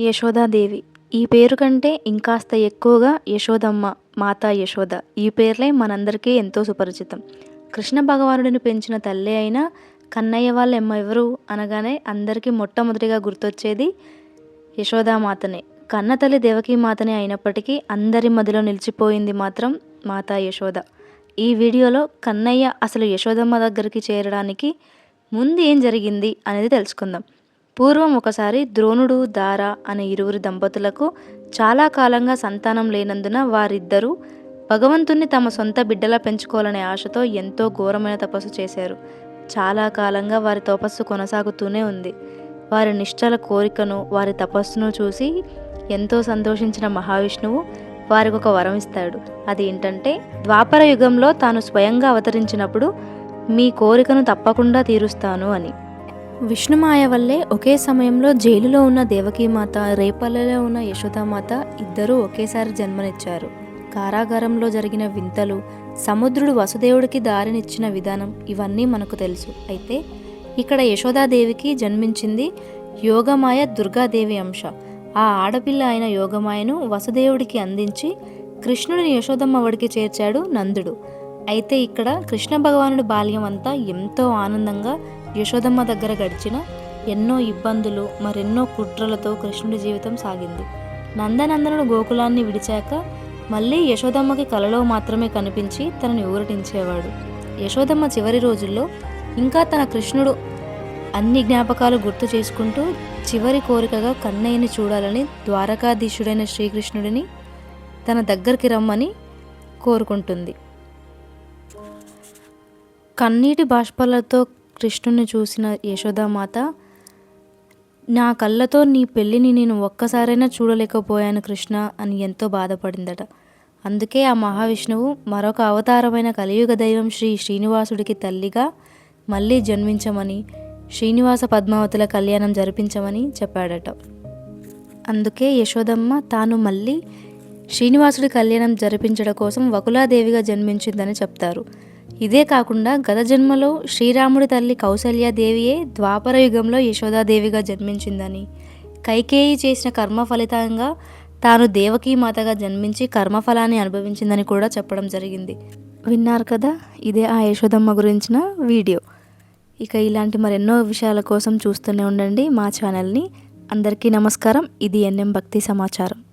యశోదాదేవి. ఈ పేరు కంటే ఇంకాస్త ఎక్కువగా యశోదమ్మ మాతా యశోద. ఈ పేర్లే మనందరికీ ఎంతో సుపరిచితం. కృష్ణ భగవానుడిని పెంచిన తల్లి అయిన కన్నయ్య వాళ్ళ అమ్మ ఎవరు అనగానే అందరికీ మొట్టమొదటిగా గుర్తొచ్చేది యశోదామాతనే. కన్న తల్లి దేవకీ మాతనే అయినప్పటికీ అందరి మదిలో నిలిచిపోయింది మాత్రం మాతా యశోద. ఈ వీడియోలో కన్నయ్య అసలు యశోదమ్మ దగ్గరికి చేరడానికి ముందు ఏం జరిగింది అనేది తెలుసుకుందాం. పూర్వం ఒకసారి ద్రోణుడు దార అనే ఇరువురు దంపతులకు చాలా కాలంగా సంతానం లేనందున వారిద్దరూ భగవంతుణ్ణి తమ సొంత బిడ్డలా పెంచుకోవాలనే ఆశతో ఎంతో ఘోరమైన తపస్సు చేశారు. చాలా కాలంగా వారి తపస్సు కొనసాగుతూనే ఉంది. వారి నిష్టల కోరికను వారి తపస్సును చూసి ఎంతో సంతోషించిన మహావిష్ణువు వారికి ఒక వరం ఇస్తాడు. అది ఏంటంటే ద్వాపర యుగంలో తాను స్వయంగా అవతరించినప్పుడు మీ కోరికను తప్పకుండా తీరుస్తాను అని. విష్ణుమాయ వల్లే ఒకే సమయంలో జైలులో ఉన్న దేవకీమాత రేపల్లెలో ఉన్న యశోదామాత ఇద్దరూ ఒకేసారి జన్మనిచ్చారు. కారాగారంలో జరిగిన వింతలు సముద్రుడు వసుదేవుడికి దారినిచ్చిన విధానం ఇవన్నీ మనకు తెలుసు. అయితే ఇక్కడ యశోదాదేవికి జన్మించింది యోగమాయ దుర్గాదేవి అంశ. ఆ ఆడపిల్ల అయిన యోగమాయను వసుదేవుడికి అందించి కృష్ణుడిని యశోదమ్మ ఒడికి చేర్చాడు నందుడు. అయితే ఇక్కడ కృష్ణ భగవానుడి బాల్యం అంతా ఎంతో ఆనందంగా యశోదమ్మ దగ్గర గడిచిన ఎన్నో ఇబ్బందులు మరెన్నో కుట్రలతో కృష్ణుడి జీవితం సాగింది. నందనందనుడు గోకులాన్ని విడిచాక మళ్ళీ యశోదమ్మకి కలలో మాత్రమే కనిపించి తనని ఊరటించేవాడు. యశోదమ్మ చివరి రోజుల్లో ఇంకా తన కృష్ణుడు అన్ని జ్ఞాపకాలు గుర్తు చేసుకుంటూ చివరి కోరికగా కన్నయ్యని చూడాలని ద్వారకాధీశుడైన శ్రీకృష్ణుడిని తన దగ్గరికి రమ్మని కోరుకుంటుంది. కన్నీటి బాష్పాలతో కృష్ణుని చూసిన యశోదామాత నా కళ్ళతో నీ పెళ్ళిని నేను ఒక్కసారైనా చూడలేకపోయాను కృష్ణ అని ఎంతో బాధపడిందట. అందుకే ఆ మహావిష్ణువు మరొక అవతారమైన కలియుగ దైవం శ్రీ శ్రీనివాసుడికి తల్లిగా మళ్ళీ జన్మించమని శ్రీనివాస పద్మావతుల కళ్యాణం జరిపించమని చెప్పాడట. అందుకే యశోదమ్మ తాను మళ్ళీ శ్రీనివాసుడి కళ్యాణం జరిపించడం కోసం వకులాదేవిగా జన్మించిందని చెప్తారు. ఇదే కాకుండా గత జన్మలో శ్రీరాముడి తల్లి కౌసల్యాదేవియే ద్వాపర యుగంలో యశోదాదేవిగా జన్మించిందని. కైకేయి చేసిన కర్మ ఫలితంగా తాను దేవకీ మాతగా జన్మించి కర్మఫలాన్ని అనుభవించిందని కూడా చెప్పడం జరిగింది. విన్నారు కదా ఇదే ఆ యశోదమ్మ గురించిన వీడియో. ఇక ఇలాంటి మరెన్నో విషయాల కోసం చూస్తూనే ఉండండి మా ఛానల్ని. అందరికీ నమస్కారం. ఇది ఎన్ఎం భక్తి సమాచారం.